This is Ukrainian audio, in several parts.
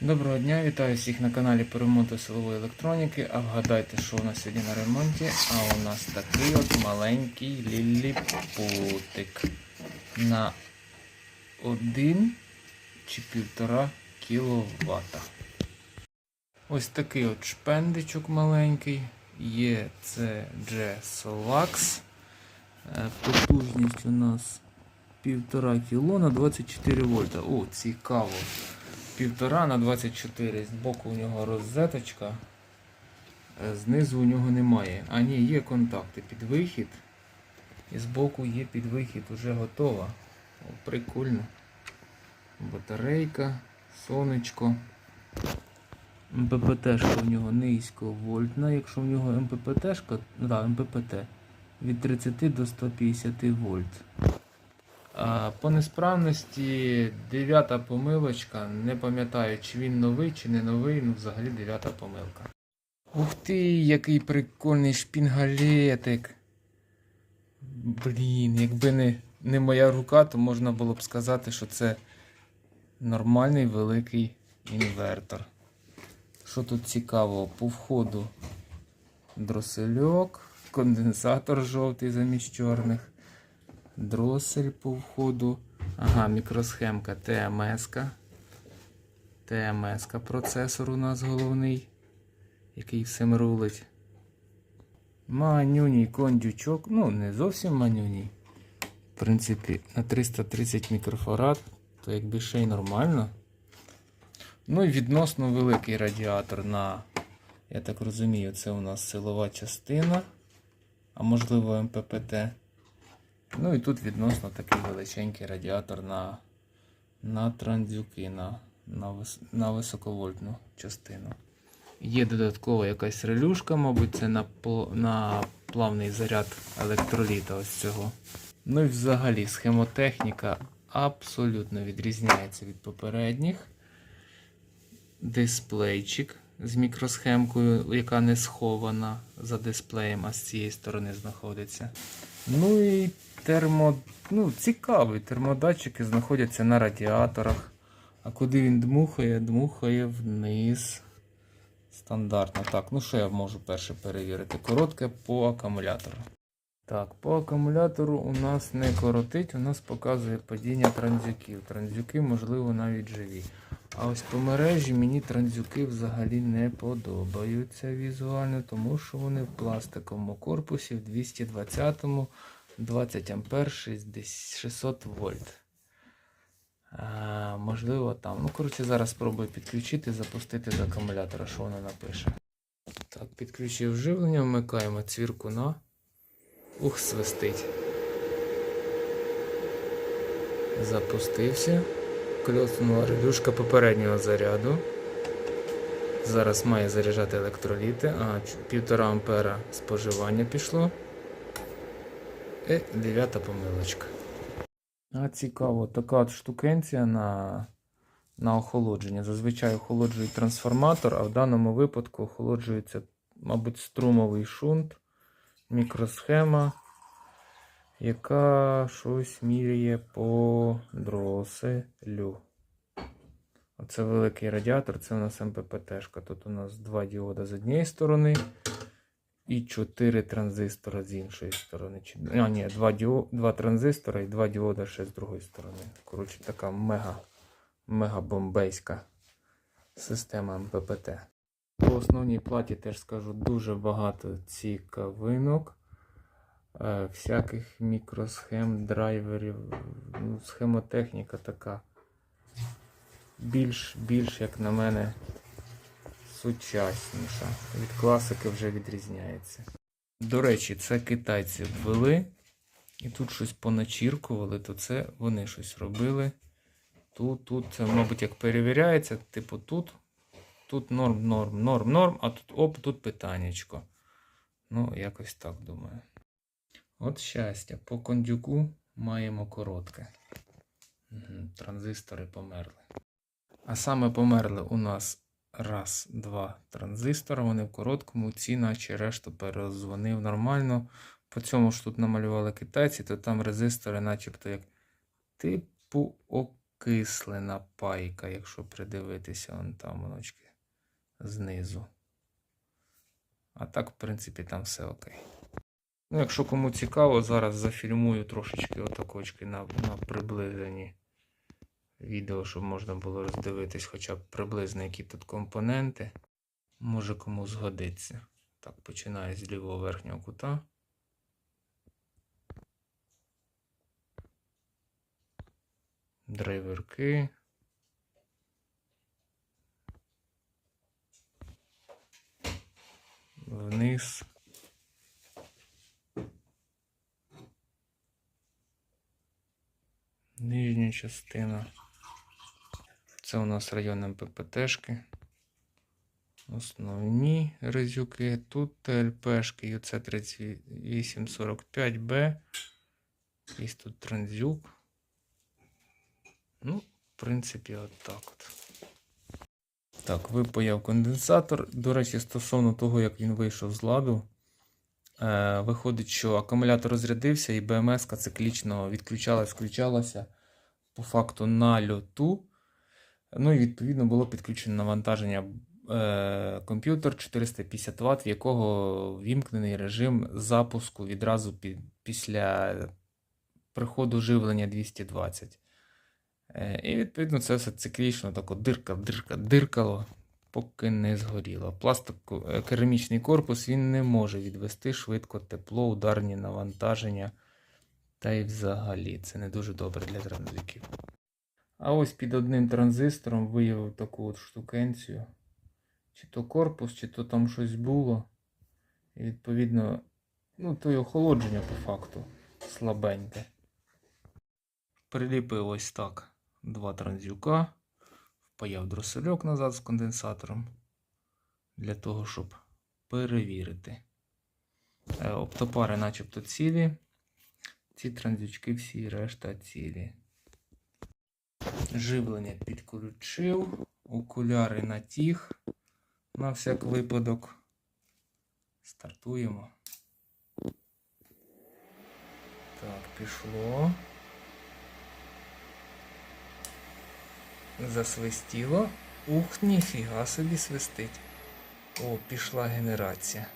Доброго дня, вітаю всіх на каналі по ремонту силової електроніки. А вгадайте, що у нас сьогодні на ремонті? А у нас такий от маленький ліліпутик на 1 чи 1,5 кВт. Ось такий от шпендичок маленький. Є це G Solax. Е, Потужність у нас 1,5 кг на 24 вольта. О, цікаво. 1,5 на 24. Збоку у нього розеточка. е, Знизу у нього немає. А ні, є контакти під вихід. І збоку є під вихід уже готова. О, прикольно. Батарейка, сонечко. МППТ-шка у нього низьковольтна. Якщо в нього МППТ-шка, да, МППТ від 30 до 150 вольт. По несправності дев'ята помилочка. Не пам'ятаю, чи він новий, чи не новий, ну взагалі дев'ята помилка. Ух ти, який прикольний шпінгалетик. Блін, якби не, не моя рука, то можна було б сказати, що це нормальний великий інвертор. Що тут цікаво? По входу дросельок, конденсатор жовтий замість чорних дросель по входу. Ага, мікросхемка ТМС. ТМС процесор у нас головний, який всім рулить. Манюній кондючок. Ну, не зовсім манюній. В принципі, на 330 мікрофарад, то якби ще й нормально. Ну і відносно великий радіатор на, я так розумію, це у нас силова частина, а можливо МППТ. Ну і тут відносно такий величенький радіатор на, на транзюки, на, на, вис, на високовольтну частину. Є додаткова якась релюшка, мабуть, це на, на плавний заряд електроліта ось цього. Ну і взагалі схемотехніка абсолютно відрізняється від попередніх. Дисплейчик з мікросхемкою, яка не схована за дисплеєм, а з цієї сторони знаходиться. Ну і термо... ну, цікавий. Термодатчики знаходяться на радіаторах. А куди він дмухає? Дмухає вниз. Стандартно. Так, ну що я можу перше перевірити? Коротке по акумулятору. Так, по акумулятору у нас не коротить, у нас показує падіння транзюків. Транзюки, можливо, навіть живі. А ось по мережі мені транзюки взагалі не подобаються візуально, тому що вони в пластиковому корпусі в 220-му 20 ампер 600 вольт. А, можливо там. Ну, коротше, зараз спробую підключити, запустити з акумулятора, що воно напише. Так, підключив живлення, вмикаємо цвірку на. Ух, свистить. Запустився. Кльоснула релюшка попереднього заряду. Зараз має заряджати електроліти. А, 1,5 ампера споживання пішло. І дев'ята помилочка. А цікаво, така от штукенція на, на охолодження. Зазвичай охолоджують трансформатор, а в даному випадку охолоджується, мабуть, струмовий шунт, мікросхема, яка щось міряє по дроселю. Оце великий радіатор, це у нас МППТ-шка. Тут у нас два діода з однієї сторони і 4 транзистора з іншої сторони. А, ні, два, діо... два транзистора і два діода ще з другої сторони. Коротше, така мега, мега бомбейська система МППТ. По основній платі теж скажу дуже багато цікавинок. Е, Всяких мікросхем, драйверів, ну, схемотехніка така. Більш, більш, як на мене, сучасніша. Від класики вже відрізняється. До речі, це китайці ввели. І тут щось поначіркували, то це вони щось робили. Тут, тут, це, мабуть, як перевіряється, типу тут. Тут норм, норм, норм, норм, а тут оп, тут питаннячко. Ну, якось так думаю. От щастя, по кондюку маємо коротке. Транзистори померли. А саме померли у нас раз, два транзистора. Вони в короткому, ці, наче решту перезвонив нормально. По цьому ж тут намалювали китайці, то там резистори, начебто як типу окислена пайка, якщо придивитися вон там воночки знизу. А так, в принципі, там все окей. Ну, якщо кому цікаво, зараз зафільмую трошечки отакочки на, на приближенні відео, щоб можна було роздивитись хоча б приблизно, які тут компоненти. Може кому згодиться. Так, починаю з лівого верхнього кута. Драйверки. Вниз. Нижня частина. Це у нас район МППТшки. Основні резюки. Тут ТЛПшки ЮЦ3845Б. Є тут транзюк. Ну, в принципі, от так от. Так, випаяв конденсатор. До речі, стосовно того, як він вийшов з ладу, виходить, що акумулятор розрядився і БМС циклічно відключалась, включалася по факту на льоту. Ну і відповідно було підключено навантаження е, комп'ютер 450 Вт, в якого вімкнений режим запуску відразу пі- після приходу живлення 220. Е, і відповідно це все циклічно тако дирка, дирка, диркало, поки не згоріло. Пластику, е, керамічний корпус він не може відвести швидко тепло, ударні навантаження. Та й взагалі це не дуже добре для транзитів. А ось під одним транзистором виявив таку от штукенцію. Чи то корпус, чи то там щось було. І відповідно, ну, то й охолодження по факту слабеньке. Приліпив ось так два транзюка. Впаяв дросельок назад з конденсатором. Для того, щоб перевірити. Е, Оптопари начебто цілі. Ці транзючки всі решта цілі. Живлення підключив, окуляри натіг на всяк випадок. Стартуємо. Так, пішло. Засвистіло. Ух, ніфіга собі свистить. О, пішла генерація.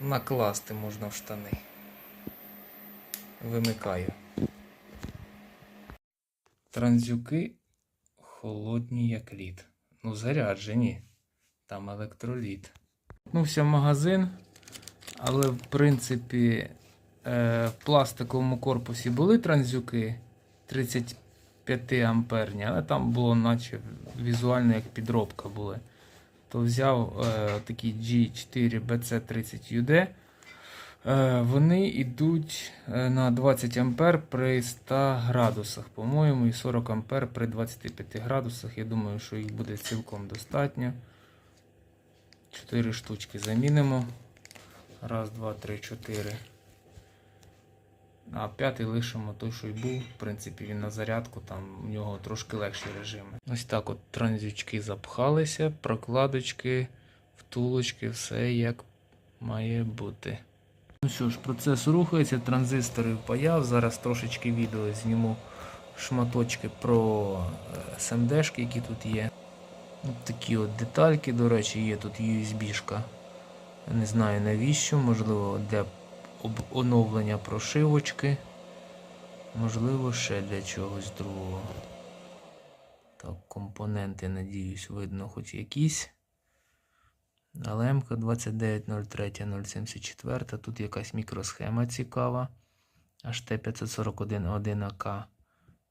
Накласти можна в штани. Вимикаю. Транзюки холодні, як лід. Ну, заряджені. Там електроліт. Ну, в магазин. Але, в принципі, е, в пластиковому корпусі були транзюки 35 амперні, але там було наче візуально як підробка були. То взяв е, такі G4 BC30UD. Е, Вони йдуть е, на 20 ампер при 100 градусах, по-моєму, і 40 ампер при 25 градусах. Я думаю, що їх буде цілком достатньо. 4 штучки замінимо. Раз, два, три, чотири. А п'ятий лишимо той, що й був. В принципі, він на зарядку, там у нього трошки легші режими. Ось так от транзючки запхалися, прокладочки, втулочки, все як має бути. Ну що ж, процес рухається, транзистори впаяв. Зараз трошечки відео зніму шматочки про е, SMD-шки, які тут є. От такі от детальки, до речі, є тут USB-шка. Не знаю навіщо, можливо, об- оновлення прошивочки. Можливо, ще для чогось другого. Так, компоненти, надіюсь, видно хоч якісь. Але МК 2903074. Тут якась мікросхема цікава. HT541-1АК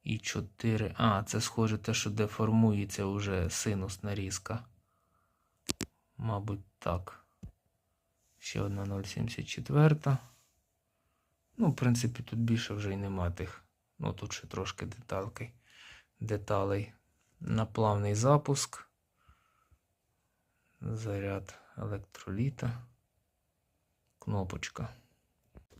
і 4. А, це схоже те, що деформується вже синусна різка. Мабуть, так. Ще одна 074. Ну, в принципі, тут більше вже й нема тих. Ну, тут ще трошки деталки, деталей. Наплавний запуск. Заряд електроліта. Кнопочка.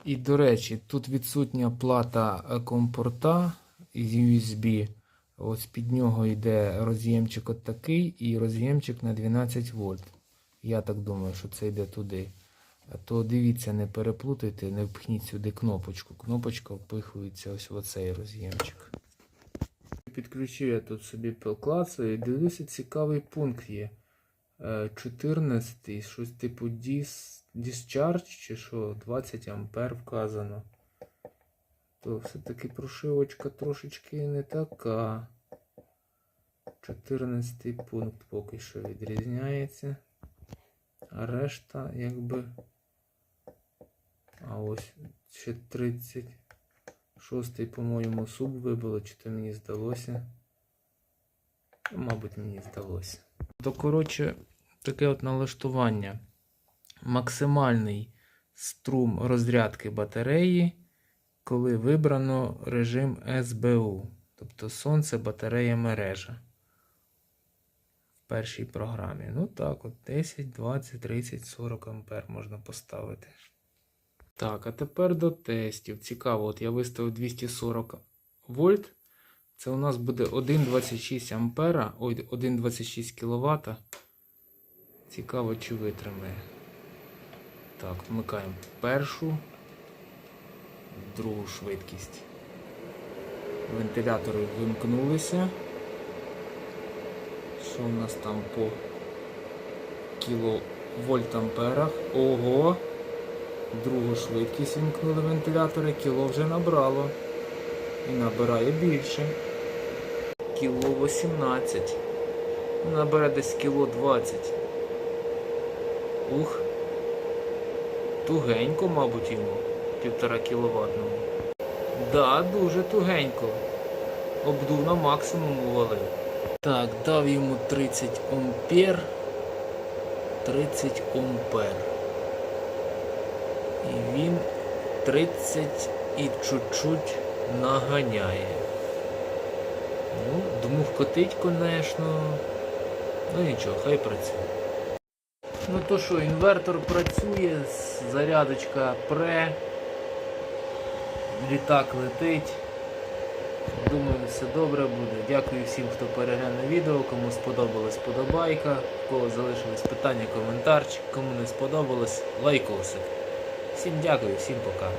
І, до речі, тут відсутня плата е, компорта із USB. Ось під нього йде роз'ємчик от такий і роз'ємчик на 12 вольт. Я так думаю, що це йде туди. То дивіться, не переплутайте, не впхніть сюди кнопочку. Кнопочка впихується ось в оцей роз'ємчик. Підключив я тут собі клацаю і дивлюся, цікавий пункт є. Е, 14, щось типу discharge чи що, 20 ампер вказано. То все-таки прошивочка трошечки не така. 14 пункт поки що відрізняється. А решта якби. А ось ще 36, по-моєму, суб вибило, чи то мені здалося. Ну, Мабуть, мені здалося. То, коротше, таке от налаштування. Максимальний струм розрядки батареї, коли вибрано режим СБУ. Тобто сонце, батарея, мережа. В першій програмі. Ну так, от 10, 20, 30, 40 ампер можна поставити. Так, а тепер до тестів. Цікаво, от я виставив 240 вольт. Це у нас буде 1,26 ампера, ой, 1,26 кВт. Цікаво, чи витримає. Так, вмикаємо першу, другу швидкість. Вентилятори вимкнулися. Що у нас там по кіловольт-амперах? Ого! Другу швидкість вимкнули вентилятори, кіло вже набрало. І набирає більше. Кіло 18. Набере десь кіло 20. Ух. Тугенько, мабуть, йому. Півтора кіловатному. Да, дуже тугенько. Обдув на максимум увалив. Так, дав йому 30 ампер. 30 ампер. І він 30 і чуть-чуть наганяє. Ну, дмухкотить, конечно. Ну нічого, хай працює. Ну то що, інвертор працює, зарядочка пре, літак летить. Думаю, все добре буде. Дякую всім, хто переглянув відео. Кому сподобалась подобайка, кого залишились питання, коментарчик, кому не сподобалось, лайкосик. Всім дякую, всім пока.